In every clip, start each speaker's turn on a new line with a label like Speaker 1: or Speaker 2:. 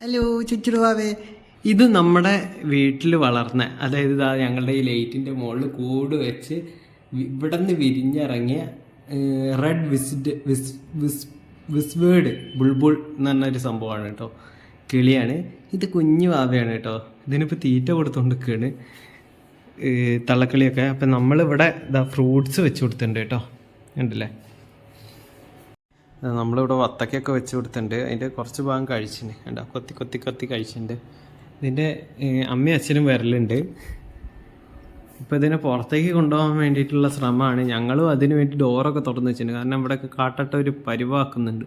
Speaker 1: Hello ചുറ്റുടുവാവേ
Speaker 2: ഇത് നമ്മുടെ വീട്ടിൽ വളർന്ന അതായത് ഇതാ ഞങ്ങളുടെ ഈ ലൈറ്റിന്റെ മുകളിൽ കൂട് വെച്ച് ഇവിടെ നിന്ന് വിരിഞ്ഞിറങ്ങിയ റെഡ് വിസിഡ് വിസ് വിസ് വിസ്വേഡ് ബുൾബുൾ എന്ന് പറഞ്ഞൊരു സംഭവമാണ് കേട്ടോ. കിളിയാണ്. ഇത് കുഞ്ഞു വാവയാണ് കേട്ടോ. ഇതിനിപ്പോൾ തീറ്റ കൊടുത്തുകൊണ്ടിരിക്കുകയാണ് തള്ളക്കിളിയൊക്കെ. അപ്പം നമ്മളിവിടെ ഇതാ ഫ്രൂട്ട്സ് വെച്ച് കൊടുത്തിട്ടുണ്ട് കേട്ടോ. ഉണ്ടല്ലേ നമ്മളിവിടെ വത്തക്കൊക്കെ വെച്ച് കൊടുത്തിട്ടുണ്ട്. അതിന്റെ കുറച്ച് ഭാഗം കഴിച്ചിട്ടുണ്ട് കണ്ടോ? കൊത്തി കൊത്തി കൊത്തി കഴിച്ചിട്ടുണ്ട് ഇതിന്റെ അമ്മയും അച്ഛനും വരലുണ്ട്. ഇപ്പോൾ ഇതിനെ പുറത്തേക്ക് കൊണ്ടുപോകാൻ വേണ്ടിയിട്ടുള്ള ശ്രമമാണ്. ഞങ്ങളും അതിന് വേണ്ടി ഡോറൊക്കെ തുറന്ന് വെച്ചിട്ടുണ്ട്. കാരണം ഇവിടെയൊക്കെ കാട്ടട്ട ഒരു പരിവാക്കുന്നുണ്ട്.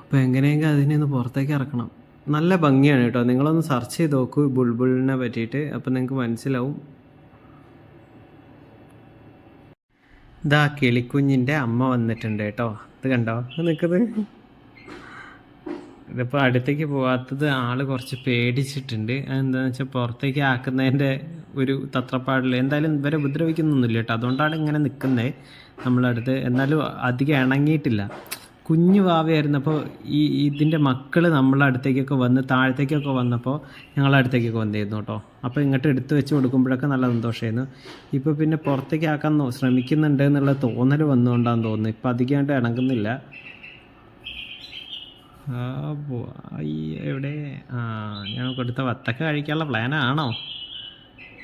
Speaker 2: അപ്പോൾ എങ്ങനെയെങ്കിലും അതിനെ ഒന്ന് പുറത്തേക്ക് ഇറക്കണം. നല്ല ഭംഗിയാണ് കേട്ടോ. നിങ്ങളൊന്ന് സെർച്ച് ചെയ്ത് നോക്കൂ ബുൾബുളിനെ പറ്റിയിട്ട്. അപ്പോൾ നിങ്ങൾക്ക് മനസ്സിലാവും. ഇതാ കിളിക്കുഞ്ഞിന്റെ അമ്മ വന്നിട്ടുണ്ട് കേട്ടോ. ഇത് കണ്ടോ? നിൽക്കുന്നത് ഇതിപ്പോൾ അടുത്തേക്ക് പോകാത്തത് ആൾ കുറച്ച് പേടിച്ചിട്ടുണ്ട്. അതെന്താണെന്ന് വെച്ചാൽ പുറത്തേക്ക് ആക്കുന്നതിന്റെ ഒരു തത്രപ്പാടിൽ എന്തായാലും ഇവരെ ഉപദ്രവിക്കുന്നൊന്നുമില്ല കേട്ടോ. അതുകൊണ്ടാണ് ഇങ്ങനെ നിൽക്കുന്നത് നമ്മളടുത്ത്. എന്നാലും അധികം ഇണങ്ങിയിട്ടില്ല. കുഞ്ഞു വാവയായിരുന്നപ്പോൾ ഈ ഇതിന്റെ മക്കൾ നമ്മളെ അടുത്തേക്കൊക്കെ വന്ന് താഴത്തേക്കൊക്കെ വന്നപ്പോൾ ഞങ്ങളെ അടുത്തേക്കൊക്കെ വന്നിരുന്നു കേട്ടോ. അപ്പോൾ ഇങ്ങോട്ട് എടുത്തു വെച്ച് കൊടുക്കുമ്പോഴൊക്കെ നല്ല സന്തോഷമായിരുന്നു ഇപ്പോൾ പിന്നെ പുറത്തേക്ക് ആക്കാൻ ശ്രമിക്കുന്നുണ്ട് എന്നുള്ള തോന്നൽ വന്നുകൊണ്ടാന്ന് തോന്നുന്നു. ഇപ്പം അധികമായിട്ട് ഇണങ്ങുന്നില്ല. എവിടെ? ആ ഞാൻ കൊടുത്ത വത്തക്ക കഴിക്കാനുള്ള പ്ലാനാണോ?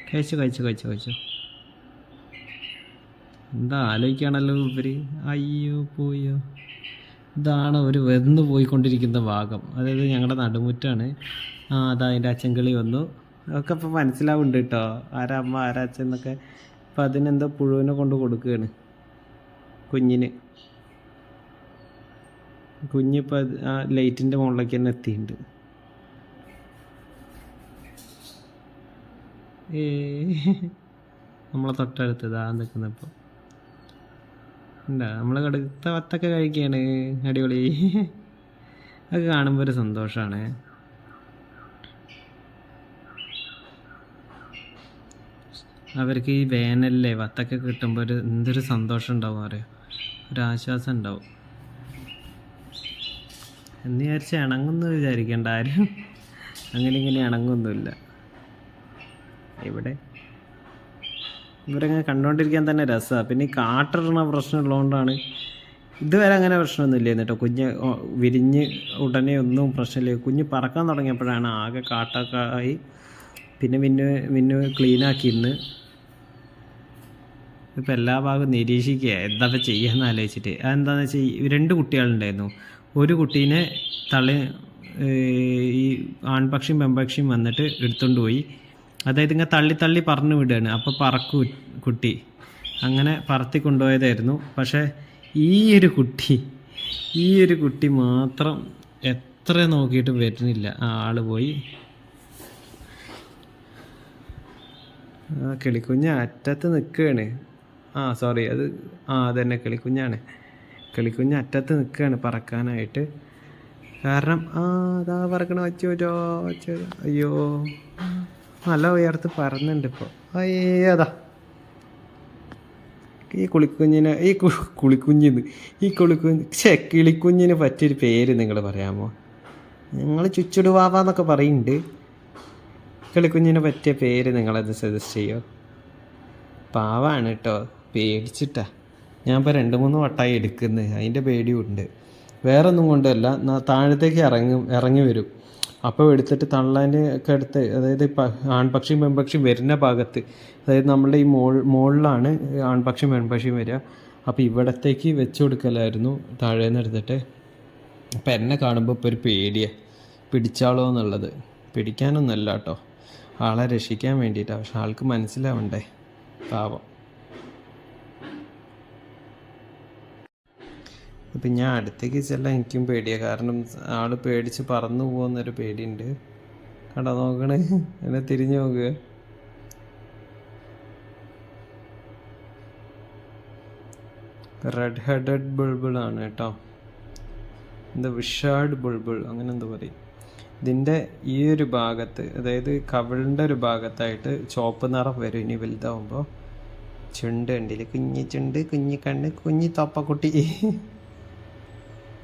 Speaker 2: കഴിച്ചു കഴിച്ചു കഴിച്ചു കഴിച്ചു. എന്താ ആലോചിക്കുകയാണല്ലോ ഇവർ? അയ്യോ പോയോ? ഇതാണ് ഒരു വെന്ന് പോയിക്കൊണ്ടിരിക്കുന്ന ഭാഗം. അതായത് ഞങ്ങളുടെ നടുമുറ്റാണ്. ആ അതാ അതിന്റെ അച്ഛൻകിളി വന്നു. അതൊക്കെ ഇപ്പം മനസ്സിലാവുന്നുണ്ട് കേട്ടോ ആരാ അമ്മ ആരാ അച്ഛൻ എന്നൊക്കെ. ഇപ്പം അതിനെന്തോ പുഴുവിനെ കൊണ്ട് കൊടുക്കുകയാണ് കുഞ്ഞിന്. കുഞ്ഞിപ്പോൾ ആ ലൈറ്റിന്റെ മുകളിലേക്ക് തന്നെ എത്തിയിട്ടുണ്ട് നമ്മളെ ഇതാ നിൽക്കുന്നപ്പോൾ ഉണ്ടാ നമ്മൾ കടുത്ത വത്തൊക്കെ കഴിക്കുകയാണ് അടിപൊളി. അത് കാണുമ്പോൾ ഒരു സന്തോഷമാണ് അവർക്ക് ഈ വേനലിലെ വത്തൊക്കെ കിട്ടുമ്പോൾ ഒരു എന്തൊരു സന്തോഷം ഉണ്ടാവും അറിയാം? ഒരു ആശ്വാസം ഉണ്ടാവും. എന്ന് വിചാരിച്ച് ഇണങ്ങുന്നു വിചാരിക്കേണ്ട ആരും. അങ്ങനെ ഇങ്ങനെ ഇണങ്ങൊന്നുമില്ല. ഇവിടെ ഇവരങ്ങനെ കണ്ടുകൊണ്ടിരിക്കാൻ തന്നെ രസമാണ് പിന്നെ ഈ കാട്ടിടണ പ്രശ്നം ഉള്ളതുകൊണ്ടാണ് ഇതുവരെ അങ്ങനെ പ്രശ്നമൊന്നുമില്ല കേട്ടോ കുഞ്ഞ് വിരിഞ്ഞ് ഉടനെ ഒന്നും പ്രശ്നമില്ല. കുഞ്ഞ് പറക്കാൻ തുടങ്ങിയപ്പോഴാണ് ആകെ കാട്ടൊക്കെ ആയി പിന്നെ മിന്നു മിന്നു ക്ലീനാക്കി ഇന്ന്. ഇപ്പം എല്ലാ ഭാഗവും നിരീക്ഷിക്കുക. എന്താ ചെയ്യുകയെന്ന് ആലോചിച്ചിട്ട്. അതെന്താണെന്ന് വെച്ചാൽ രണ്ട് കുട്ടികളുണ്ടായിരുന്നു. ഒരു കുട്ടീനെ തള്ളി ഈ ആൺപക്ഷിയും പെൺപക്ഷിയും വന്നിട്ട് എടുത്തുകൊണ്ട് പോയി. അതായത് ഇങ്ങനെ തള്ളി തള്ളി പറഞ്ഞു വിടുകയാണ്. അപ്പോൾ പറക്കു കുട്ടി അങ്ങനെ പറത്തി കൊണ്ടുപോയതായിരുന്നു. പക്ഷേ ഈ ഒരു കുട്ടി ഈ ഒരു കുട്ടി മാത്രം എത്ര നോക്കിയിട്ട് വരുന്നില്ല. ആ ആൾ പോയി. ആ കിളിക്കുഞ്ഞ് അറ്റത്ത് നിൽക്കുകയാണ്. ആ സോറി അത് ആ അതന്നെ കിളിക്കുഞ്ഞാണ്. കിളിക്കുഞ്ഞ് അറ്റത്ത് നിൽക്കുകയാണ് പറക്കാനായിട്ട്. കാരണം ആ അതാ പറക്കണ വെച്ചോ അയ്യോ. നല്ല ഉയർത്ത് പറന്നുണ്ട് ഇപ്പോൾ അയ്യതാ ഈ കുളിക്കുഞ്ഞിനെ ഈ കുളിക്കുഞ്ഞിന്ന് ഈ കുളിക്കുഞ്ഞ് ഛേ കിളിക്കുഞ്ഞിന് പറ്റിയൊരു പേര് നിങ്ങൾ പറയാമോ? നിങ്ങൾ ചുച്ചുടുവാവാന്നൊക്കെ പറയുന്നുണ്ട് കിളിക്കുഞ്ഞിന് പറ്റിയ പേര് നിങ്ങളത് സജസ്റ്റ് ചെയ്യോ? പാവാണ് കേട്ടോ പേടിച്ചിട്ടാ. ഞാൻ ഇപ്പോൾ രണ്ട് മൂന്ന് വട്ടായി എടുക്കുന്നത് അതിന്റെ പേടിയുണ്ട്. ഉണ്ട് വേറെ ഒന്നും കൊണ്ടല്ല താഴത്തേക്ക് ഇറങ്ങും ഇറങ്ങി വരും. അപ്പോൾ എടുത്തിട്ട് തള്ളാൻ ഒക്കെ എടുത്ത് അതായത് ആൺപക്ഷിയും പെൺപക്ഷിയും വരുന്ന ഭാഗത്ത് അതായത് നമ്മുടെ ഈ മോൾ മുകളിലാണ് ആൺപക്ഷിയും പെൺപക്ഷിയും വരിക. അപ്പോൾ ഇവിടത്തേക്ക് വെച്ച് കൊടുക്കലായിരുന്നു താഴേന്ന് എടുത്തിട്ട്. അപ്പം എന്നെ കാണുമ്പോൾ ഇപ്പോൾ ഒരു പേടിയാണ് പിടിച്ചാളോ എന്നുള്ളത്. പിടിക്കാനൊന്നുമല്ല കേട്ടോ. ആളെ രക്ഷിക്കാൻ വേണ്ടിയിട്ടാണ് പക്ഷെ ആൾക്ക് മനസ്സിലാവണ്ടേ പാവം. അപ്പം ഞാൻ അടുത്തേക്ക് ചെല്ലാൻ എനിക്കും പേടിയാണ് കാരണം ആൾ പേടിച്ച് പറന്നു പോകുന്നൊരു പേടിയുണ്ട്. കണ്ടോ നോക്കണേ. എന്നെ തിരിഞ്ഞു നോക്കുക റെഡ് ഹെഡഡ് ആണ് കേട്ടോ. എന്താ വിഷാഡ് ബുൾബിൾ അങ്ങനെ എന്താ പറയും. ഇതിന്റെ ഈ ഒരു ഭാഗത്ത് അതായത് കവിളിന്റെ ഒരു ഭാഗത്തായിട്ട് ചുവപ്പ് നിറം വരും ഇനി വലുതാവുമ്പോൾ ചുണ്ട് ഉണ്ടില്ല കുഞ്ഞി ചുണ്ട് കുഞ്ഞി കണ്ണ് കുഞ്ഞി തൊപ്പക്കുട്ടി.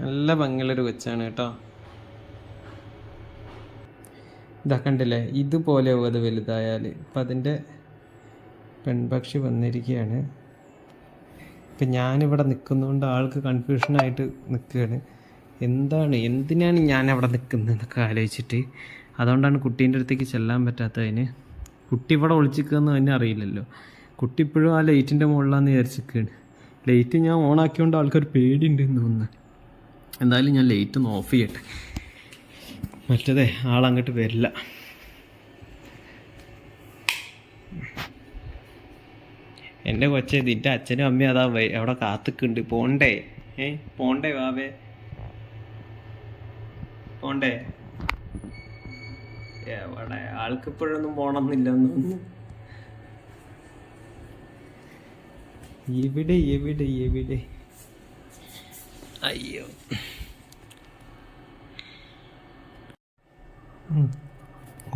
Speaker 2: നല്ല ഭംഗിയുള്ളൊരു കൊച്ചാണ് കേട്ടോ. ഇതാ കണ്ടില്ലേ ഇതുപോലെ അത് വലുതായാൽ അപ്പം അതിന്റെ പെൺപക്ഷി വന്നിരിക്കുകയാണ്. ഇപ്പം ഞാനിവിടെ നിൽക്കുന്നതുകൊണ്ട് ആൾക്ക് കൺഫ്യൂഷനായിട്ട് നിൽക്കുകയാണ് എന്താണ് എന്തിനാണ് ഞാൻ അവിടെ നിൽക്കുന്നത് എന്നൊക്കെ ആലോചിച്ചിട്ട്. അതുകൊണ്ടാണ് കുട്ടീന്റെ അടുത്തേക്ക് ചെല്ലാൻ പറ്റാത്തതിന്. കുട്ടി ഇവിടെ ഒളിച്ചിരിക്കുകയെന്ന് തന്നെ അറിയില്ലല്ലോ. കുട്ടി ഇപ്പോഴും ആ ലൈറ്റിന്റെ മുകളിലാന്ന് വിചാരിച്ചിരിക്കുകയാണ്. ലൈറ്റ് ഞാൻ ഓണാക്കിയോണ്ട് ആൾക്കാർ പേടിയുണ്ട് എന്ന് തോന്നുന്നു. എന്തായാലും ഞാൻ ലേറ്റ് ഒന്ന് ഓഫ് ചെയ്യട്ടെ. മറ്റേതേ ആളങ്ങോട്ട് വരില്ല. എന്റെ കൊച്ചെ നിന്റെ അച്ഛനും അമ്മയും അതാ വ- അവിടെ കാത്തുക്കുണ്ട്. പോണ്ടേ? ഏ പോണ്ടേ വാവേ? പോണ്ടേ? എവിടെ ആൾക്ക് ഇപ്പോഴൊന്നും പോണമെന്നില്ലെന്ന് തോന്നുന്നു. എവിടെ എവിടെ എവിടെ അയ്യോ.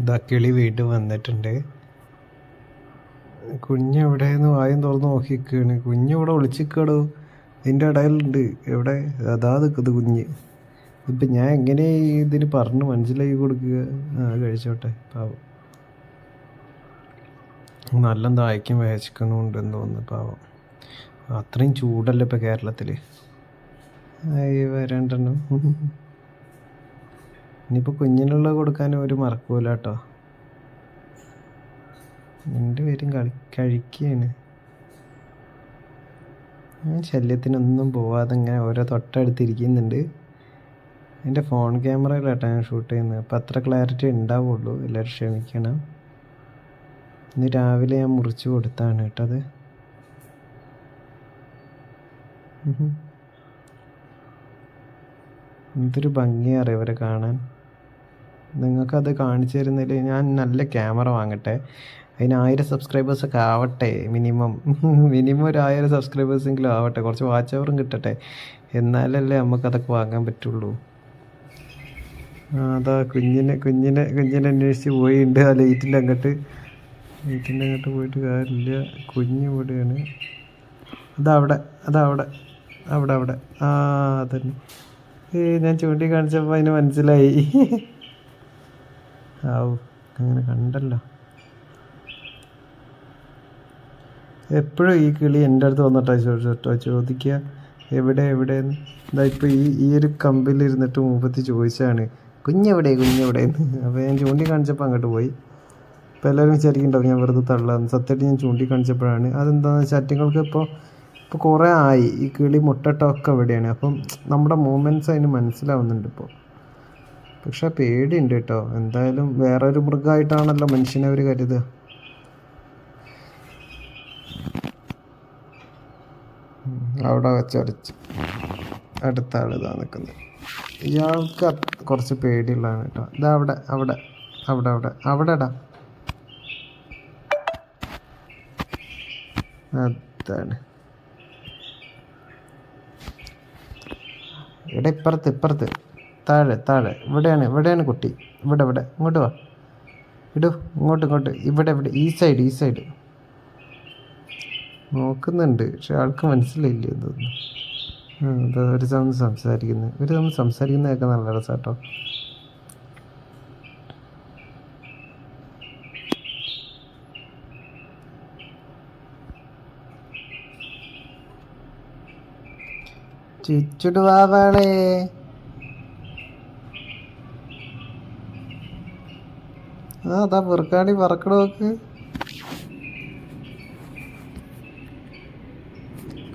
Speaker 2: ഇതാ കിളി വീണ്ടും വന്നിട്ടുണ്ട്. കുഞ്ഞ് എവിടെയെന്ന് വായും തുറന്ന് നോക്കിക്കാണ് കുഞ്ഞ് ഇവിടെ ഒളിച്ചിക്കാടോ? ഇതിന്റെ ഇടയിലുണ്ട്. എവിടെ? അതാ നിൽക്കുന്നത് കുഞ്ഞ്. ഇപ്പം ഞാൻ എങ്ങനെ ഇതിന് പറഞ്ഞ് മനസ്സിലാക്കി കൊടുക്കുക? ആ കഴിച്ചോട്ടെ പാവം. നല്ല ദാഹിക്കും വേച്ചിക്കണമുണ്ടെന്ന് തോന്നുന്നു പാവം. അത്രയും ചൂടല്ലേ ഇപ്പം കേരളത്തിൽ വരണ്ടെണ്ണം. ഇനിയിപ്പോൾ കുഞ്ഞിനുള്ള കൊടുക്കാൻ ഒരു മറക്കൂല കേട്ടോ. രണ്ടുപേരും കളി കഴിക്കുകയാണ് ഞാൻ ശല്യത്തിനൊന്നും പോവാതെ ഇങ്ങനെ ഓരോ തൊട്ടടുത്തിരിക്കുന്നുണ്ട് എന്റെ ഫോൺ ക്യാമറയിലാട്ടോ ഞാൻ ഷൂട്ട് ചെയ്യുന്നത്. അപ്പം അത്ര ക്ലാരിറ്റി ഉണ്ടാവുള്ളൂ. എല്ലാവരും ക്ഷമിക്കണം. ഇന്ന് രാവിലെ ഞാൻ മുറിച്ചു കൊടുത്താണ് കേട്ടത്. എന്തൊരു ഭംഗിയാ അറിയാം ഇവരെ കാണാൻ. നിങ്ങൾക്കത് കാണിച്ചു തരുന്നതിൽ ഞാൻ നല്ല ക്യാമറ വാങ്ങട്ടെ. അതിന് ആയിരം സബ്സ്ക്രൈബേഴ്സൊക്കെ ആവട്ടെ മിനിമം മിനിമം ഒരു ആയിരം സബ്സ്ക്രൈബേഴ്സെങ്കിലും ആവട്ടെ കുറച്ച് വാച്ച് അവറും കിട്ടട്ടെ. എന്നാലല്ലേ നമുക്കതൊക്കെ വാങ്ങാൻ പറ്റുള്ളൂ. അതാ കുഞ്ഞിനെ കുഞ്ഞിനെ കുഞ്ഞിനെ അന്വേഷിച്ച് പോയിട്ടുണ്ട് ആ ലൈറ്റിന്റെ അങ്ങോട്ട്. ലൈറ്റിന്റെ അങ്ങോട്ട് പോയിട്ട് കാര്യമില്ല. കുഞ്ഞ് ഇവിടെയാണ്. അതവിടെ അതവിടെ അവിടെ അവിടെ ആ അതന്നെ. ഞാൻ ചൂണ്ടി കാണിച്ചപ്പോൾ അതിന് മനസ്സിലായി. ആവു അങ്ങനെ കണ്ടല്ലോ. എപ്പോഴും ഈ കിളി എന്റെ അടുത്ത് വന്നിട്ടാ ചോദിച്ചോ ചോദിക്കുക എവിടെ എവിടെയെന്ന്? എന്താ ഇപ്പോൾ ഈ ഈ ഒരു കമ്പിലിരുന്നിട്ട് മുമ്പത്തി ചോദിച്ചാണ് കുഞ്ഞെവിടെ കുഞ്ഞെവിടെയെന്ന്? അപ്പോൾ ഞാൻ ചൂണ്ടി കാണിച്ചപ്പോൾ അങ്ങോട്ട് പോയി. ഇപ്പോൾ എല്ലാവരും വിചാരിക്കുന്നുണ്ടാവും ഞാൻ വെറുതെ തള്ളാന്ന്. സത്യമായിട്ട് ഞാൻ ചൂണ്ടിക്കാണിച്ചപ്പോഴാണ്. അതെന്താണെന്ന് വെച്ചാൽ അറ്റങ്ങൾക്ക് ഇപ്പോൾ ഇപ്പോൾ കുറേ ആയി. ഈ കിളി മുട്ടട്ടൊക്കെ എവിടെയാണ് അപ്പം നമ്മുടെ മൂമെന്റ്സ് അതിന് മനസ്സിലാവുന്നുണ്ട് ഇപ്പോൾ പക്ഷെ പേടിയുണ്ട് കേട്ടോ. എന്തായാലും വേറൊരു മൃഗമായിട്ടാണല്ലോ മനുഷ്യനെ അവർ കരുതുക. അവിടെ വെച്ചടച്ച് അടുത്താണ് ഇതാ നിൽക്കുന്നത്. ഇയാൾക്ക് കുറച്ച് പേടിയുള്ളതാണ് കേട്ടോ. ഇതാ അവിടെ അവിടെ അവിടെ അവിടെ അവിടെ ഇടാ അതാണ്. ഇവിടെ ഇപ്പുറത്ത് ഇപ്പുറത്ത്. താഴെ താഴെ. ഇവിടെയാണ് ഇവിടെയാണ് കുട്ടി. ഇവിടെ ഇവിടെ. ഇങ്ങോട്ട് വാ. ഇടൂ ഇങ്ങോട്ട് ഇങ്ങോട്ട്. ഇവിടെ ഇവിടെ. ഈ സൈഡ് ഈ സൈഡ് നോക്കുന്നുണ്ട് പക്ഷെ ആൾക്ക് മനസ്സിലായില്ല അതാ ഒരു സമയം സംസാരിക്കുന്നത് ഒരു സമയം സംസാരിക്കുന്നതൊക്കെ നല്ല രസാട്ടോ. ചുറ്റുടുവാവാളേ ആ അതാ പുറക്കാടി പറക്കട നോക്ക്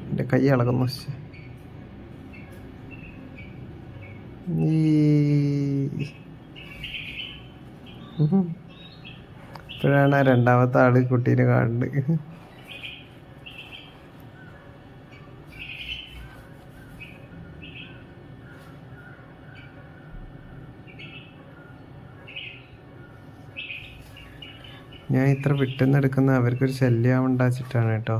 Speaker 2: എന്റെ കൈ ഇളകുന്നു. ഇപ്പോഴാണ് രണ്ടാമത്തെ ആൾ കുട്ടീനെ കാണുന്നത്. ഞാൻ ഇത്ര വിട്ടുന്ന് എടുക്കുന്ന അവർക്കൊരു ശല്യം ഉണ്ടാച്ചിട്ടാണ് കേട്ടോ.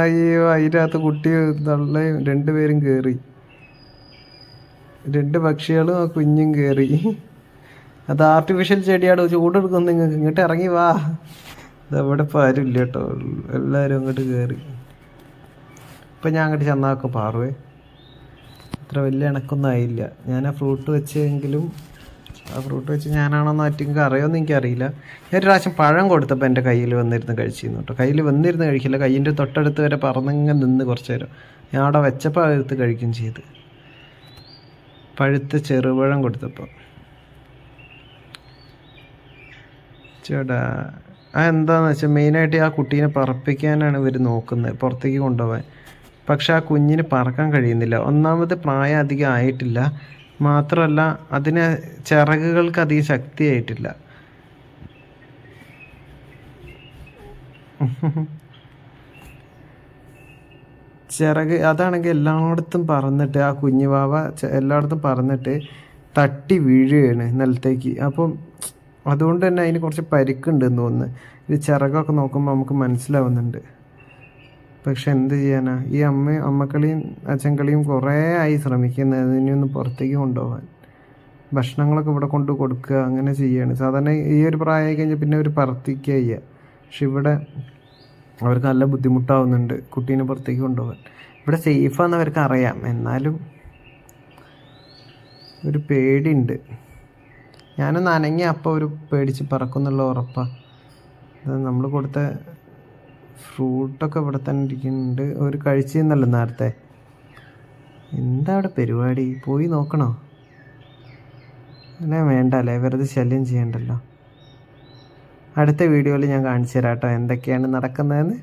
Speaker 2: അയ്യോ അതിനകത്ത് കുട്ടി തള്ളയും രണ്ടുപേരും കയറി രണ്ട് പക്ഷികളും ആ കുഞ്ഞും കയറി അത് ആർട്ടിഫിഷ്യൽ ചെടിയാടോ ചൂടെടുക്കും നിങ്ങൾക്ക്. ഇങ്ങോട്ട് ഇറങ്ങി വാ. ഇതവിടെ ഇപ്പോൾ ആരും ഇല്ല കേട്ടോ. എല്ലാവരും അങ്ങോട്ട് കയറി ഇപ്പം ഞാൻ അങ്ങോട്ട് ചെന്നാക്കും പാറുവേ. അത്ര വലിയ ഇണക്കൊന്നും ആയില്ല. ഞാൻ ആ ഫ്രൂട്ട് വെച്ചെങ്കിലും ആ ഫ്രൂട്ട് വെച്ച് ഞാനാണോന്ന് ആറ്റിങ്ങൾക്ക് അറിയുമെന്ന് എനിക്കറിയില്ല. ഞാൻ ഒരു പ്രാവശ്യം പഴം കൊടുത്തപ്പോൾ എന്റെ കയ്യിൽ വന്നിരുന്ന് കഴിച്ചിരുന്നു കേട്ടോ. കയ്യിൽ വന്നിരുന്ന് കഴിക്കില്ല. കയ്യിന്റെ തൊട്ടടുത്ത് വരെ പറന്നിങ്ങനെ നിന്ന് കുറച്ച് നേരം. ഞാൻ അവിടെ വെച്ചപ്പോൾ എടുത്ത് കഴിക്കുകയും ചെയ്ത്. പഴുത്ത ചെറുപഴം കൊടുത്തപ്പോൾ ചേട്ടാ ആ എന്താണെന്ന് വെച്ചാൽ മെയിനായിട്ട് ആ കുട്ടീനെ പറപ്പിക്കാനാണ് ഇവർ നോക്കുന്നത് പുറത്തേക്ക് കൊണ്ടുപോകാൻ പക്ഷെ ആ കുഞ്ഞിന് പറക്കാൻ കഴിയുന്നില്ല. ഒന്നാമത് പ്രായം അധികം ആയിട്ടില്ല. മാത്രമല്ല അതിന് ചിറകുകൾക്ക് അധികം ശക്തിയായിട്ടില്ല. ചിറക് അതാണെങ്കിൽ എല്ലായിടത്തും പറന്നിട്ട് ആ കുഞ്ഞു വാവ എല്ലായിടത്തും പറന്നിട്ട് തട്ടി വീഴുകയാണ് നിലത്തേക്ക്. അപ്പം അതുകൊണ്ട് തന്നെ അതിന് കുറച്ച് പരിക്കുണ്ടെന്ന് തോന്നുന്നു. ഇത് ചിറകൊക്കെ നോക്കുമ്പോൾ നമുക്ക് മനസ്സിലാവുന്നുണ്ട്. പക്ഷെ എന്ത് ചെയ്യാനാ? ഈ അമ്മ അമ്മക്കളിയും അച്ഛൻകളിയും കുറേ ആയി ശ്രമിക്കുന്നത്. ഇനിയൊന്ന് പുറത്തേക്ക് കൊണ്ടുപോകാൻ. ഭക്ഷണങ്ങളൊക്കെ ഇവിടെ കൊണ്ട് കൊടുക്കുക അങ്ങനെ ചെയ്യാണ്. സാധാരണ ഈ ഒരു പ്രായമായി കഴിഞ്ഞാൽ പിന്നെ അവർ പറത്തിക്കുക ചെയ്യുക പക്ഷെ ഇവിടെ അവർക്ക് നല്ല ബുദ്ധിമുട്ടാവുന്നുണ്ട് കുട്ടീനെ പുറത്തേക്ക് കൊണ്ടുപോകാൻ. ഇവിടെ സേഫാന്ന് അവർക്ക് അറിയാം. എന്നാലും ഒരു പേടിയുണ്ട്. ഞാനൊന്ന് അനങ്ങി അപ്പോൾ ഒരു പേടിച്ച് പറക്കുന്നുള്ള ഉറപ്പാണ് നമ്മൾ കൊടുത്ത ഫ്രൂട്ടൊക്കെ ഇവിടെ തന്നെ ഇരിക്കുന്നുണ്ട്. ഒരു കഴിച്ചിരുന്നല്ലോ നേരത്തെ. എന്താ അവിടെ പരിപാടി? പോയി നോക്കണോ? അല്ലേ വേണ്ട അല്ലേ വെറുതെ ശല്യം ചെയ്യണ്ടല്ലോ. അടുത്ത വീഡിയോയിൽ ഞാൻ കാണിച്ചു തരാം കേട്ടോ എന്തൊക്കെയാണ് നടക്കുന്നതെന്ന്.